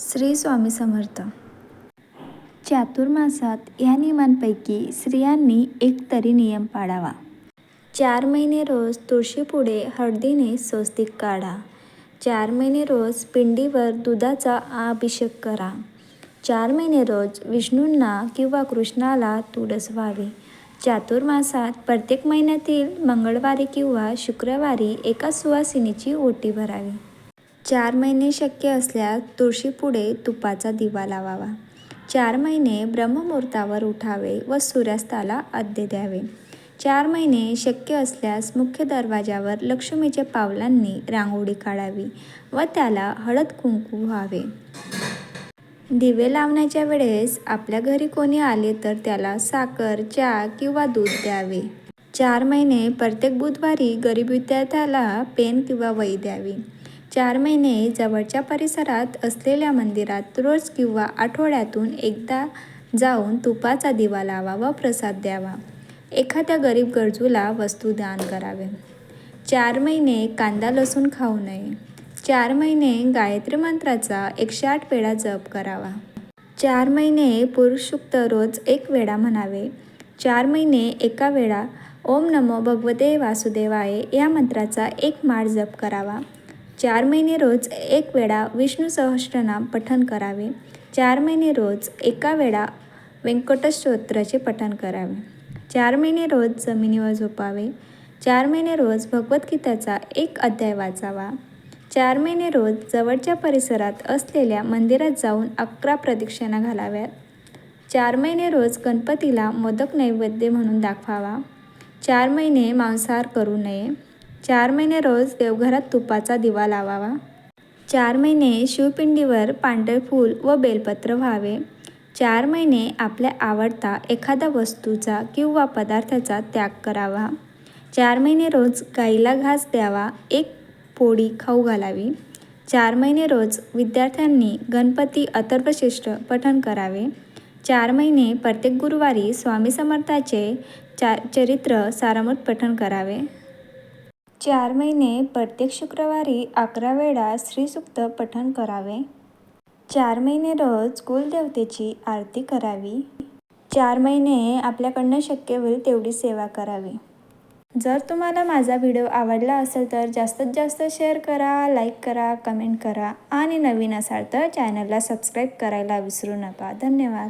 श्री स्वामी समर्थ. चातुर्मासात या नियमांपैकी स्त्रियांनी एक तरी नियम पाळावा. चार महिने रोज तुळशीपुढे हळदीने स्वस्तिक काढा. चार महिने रोज पिंडीवर दुधाचा अभिषेक करा. चार महिने रोज विष्णूंना किंवा कृष्णाला तुळस व्हावी. चातुर्मासात प्रत्येक महिन्यातील मंगळवारी किंवा शुक्रवारी एका सुवासिनीची ओटी भरावी. चार महिने शक्य असल्यास तुळशीपुढे तुपाचा दिवा लावावा. चार महिने ब्रह्ममुहूर्तावर उठावे व सूर्यास्ताला आद्य द्यावे. चार महिने शक्य असल्यास मुख्य दरवाजावर लक्ष्मीच्या पावलांनी रांगोळी काढावी व त्याला हळद कुंकू व्हावे. दिवे लावण्याच्या वेळेस आपल्या घरी कोणी आले तर त्याला साखर चहा किंवा दूध द्यावे. चार महिने प्रत्येक बुधवारी गरीब विद्यार्थ्याला पेन किंवा वही द्यावी. चार महिने जवळच्या परिसरात असलेल्या मंदिरात रोज किंवा आठवड्यातून एकदा जाऊन तुपाचा दिवा लावा व प्रसाद द्यावा. एखाद्या गरीब गरजूला वस्तू दान करावे. चार महिने कांदा लसूण खाऊ नये. चार महिने गायत्री मंत्राचा एकशे आठ वेळा जप करावा. चार महिने पुरुषुक्त रोज एक वेळा म्हणावे. चार महिने एका वेळा ओम नमो भगवते वासुदेवाय या मंत्राचा एक माळ जप करावा. चार महिने रोज एक वेळा विष्णू सहस्रनाम पठण करावे. चार महिने रोज एका वेळा व्यंकटस्तोत्राचे पठण करावे. चार महिने रोज जमिनीवर झोपावे. चार महिने रोज भगवद्गीताचा एक अध्याय वाचावा. चार महिने रोज जवळच्या परिसरात असलेल्या मंदिरात जाऊन अकरा प्रदक्षिणा घालाव्यात. चार महिने रोज गणपतीला मोदक नैवेद्य म्हणून दाखवावा. चार महिने मांसाहार करू नये. चार महिने रोज देवघरात तुपाचा दिवा लावावा. चार महिने शिवपिंडीवर पांढरे फूल व बेलपत्र व्हावे. चार महिने आपल्या आवडता एखाद्या वस्तूचा किंवा पदार्थाचा त्याग करावा. चार महिने रोज गाईला घास द्यावा एक पोळी खाऊ घालावी. चार महिने रोज विद्यार्थ्यांनी गणपती अथर्वशिष्ट पठण करावे. चार महिने प्रत्येक गुरुवारी स्वामी समर्थाचे चा चरित्र सारामृत पठण करावे. चार महिने प्रत्येक शुक्रवारी अकरा वेळा श्रीसुक्त पठण करावे. चार महिने रोज कुलदेवतेची आरती करावी. चार महिने आपल्याकडनं शक्य होईल तेवढी सेवा करावी. जर तुम्हाला माझा व्हिडिओ आवडला असेल तर जास्तीत जास्त शेअर करा लाईक करा कमेंट करा आणि नवीन असाल तर चॅनलला सबस्क्राईब करायला विसरू नका. धन्यवाद.